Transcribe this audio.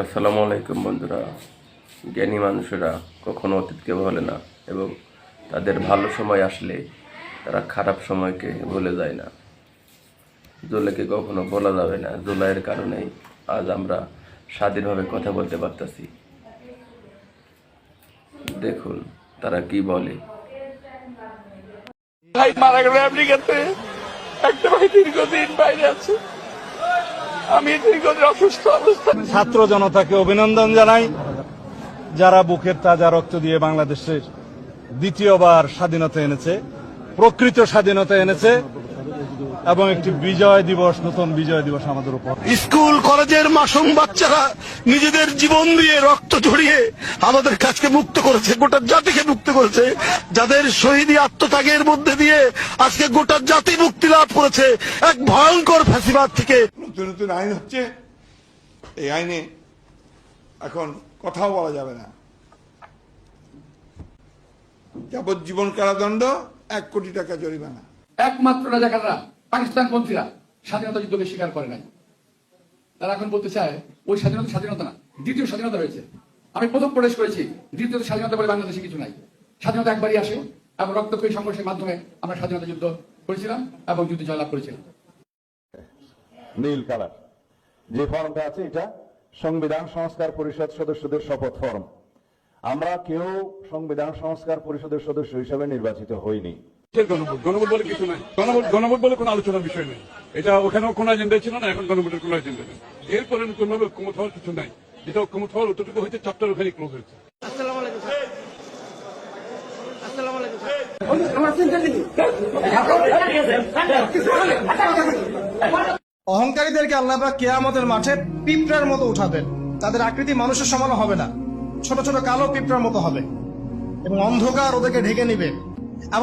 আসসালামু আলাইকুম বন্ধুরা। জ্ঞানী মানুষেরা কখনো অতীতকে ভোলে না এবং তাদের ভালো সময় আসলে তারা খারাপ সময়কে ভুলে যায় না। জুলাইকে কখনো বলা যাবে না। জুলাইয়ের কারণেই আজ আমরা স্বাধীনভাবে কথা বলতে পারতেছি। দেখুন, তারা কি বলে। মারা গেল একটা ভাই দীর্ঘদিন বাইরে আছে। আমি দীর্ঘদিন অসুস্থ অবস্থা ছাত্র জনতাকে অভিনন্দন জানাই। যারা বুকের তাজা রক্ত দিয়ে বাংলাদেশের দ্বিতীয়বার স্বাধীনতা এনেছে প্রকৃত স্বাধীনতা এনেছে এবং একটি বিজয় দিবস নতুন বিজয় দিবস আমাদের উপর। স্কুল কলেজের মাসুম বাচ্চারা নিজেদের জীবন দিয়ে রক্ত ঝরিয়ে আমাদের কাছকে মুক্ত করেছে গোটা জাতিকে মুক্ত করেছে। যাদের শহীদী আত্মত্যাগের মধ্যে দিয়ে আজকে গোটা জাতি মুক্তি লাভ করেছে এক ভয়ঙ্কর ফ্যাসিবাদ থেকে নতুন নতুন আইন হচ্ছে। এই আইনে এখন কথাও বলা যাবে না। যাবজ্জীবন কারাদণ্ড, এক কোটি টাকা জরিমানা। একমাত্র রাজাকাররা, পাকিস্তানপন্থীরা স্বাধীনতা যুদ্ধকে স্বীকার করে নাই। তারা এখন বলতে চায়, ওই স্বাধীনতা স্বাধীনতা না, দ্বিতীয় স্বাধীনতা হয়েছে আমি প্রথম প্রবেশ করেছি, দ্বিতীয় স্বাধীনতা বলে বাংলাদেশে কিছু নাই। স্বাধীনতা একবারই আসে, এবং রক্তক্ষয়ী সংঘর্ষের মাধ্যমে আমরা স্বাধীনতা যুদ্ধ করেছিলাম এবং যুদ্ধে জয়লাভ করেছিলাম। নীল কালার যে ফর্মটা আছে এটা সংবিধান সংস্কার পরিষদ সদস্যদের শপথ ফর্ম আমরা কেউ সংবিধান সংস্কার পরিষদের সদস্য হিসেবে নির্বাচিত হইনি গণভোট গণভোট বলে কিছু নাই গণভোট গণভোট বলে কোনো আলোচনার বিষয় নেই এটা ওখানেও কোনো এজেন্ডা ছিল না এখন গণভোটের কোনো এজেন্ডা নেই এরপরে নতুন ভাবে ঐক্যমত হওয়ার কিছু নাই যেটা ঐক্যমত হওয়ার অতটুকু হয়েছে চ্যাপ্টার ওখানে ক্লোজ হয়েছে অহংকারীদেরকে আল্লাহ বা কেয়ামতের মাঠে পিঁপড়ার মতো উঠাবেন। তাদের আকৃতি মানুষের সমান হবে না। ছোট ছোট কালো পিঁপড়ার মতো হবে। এবং অন্ধকার ওদেরকে ঢেকে নিবে। আবার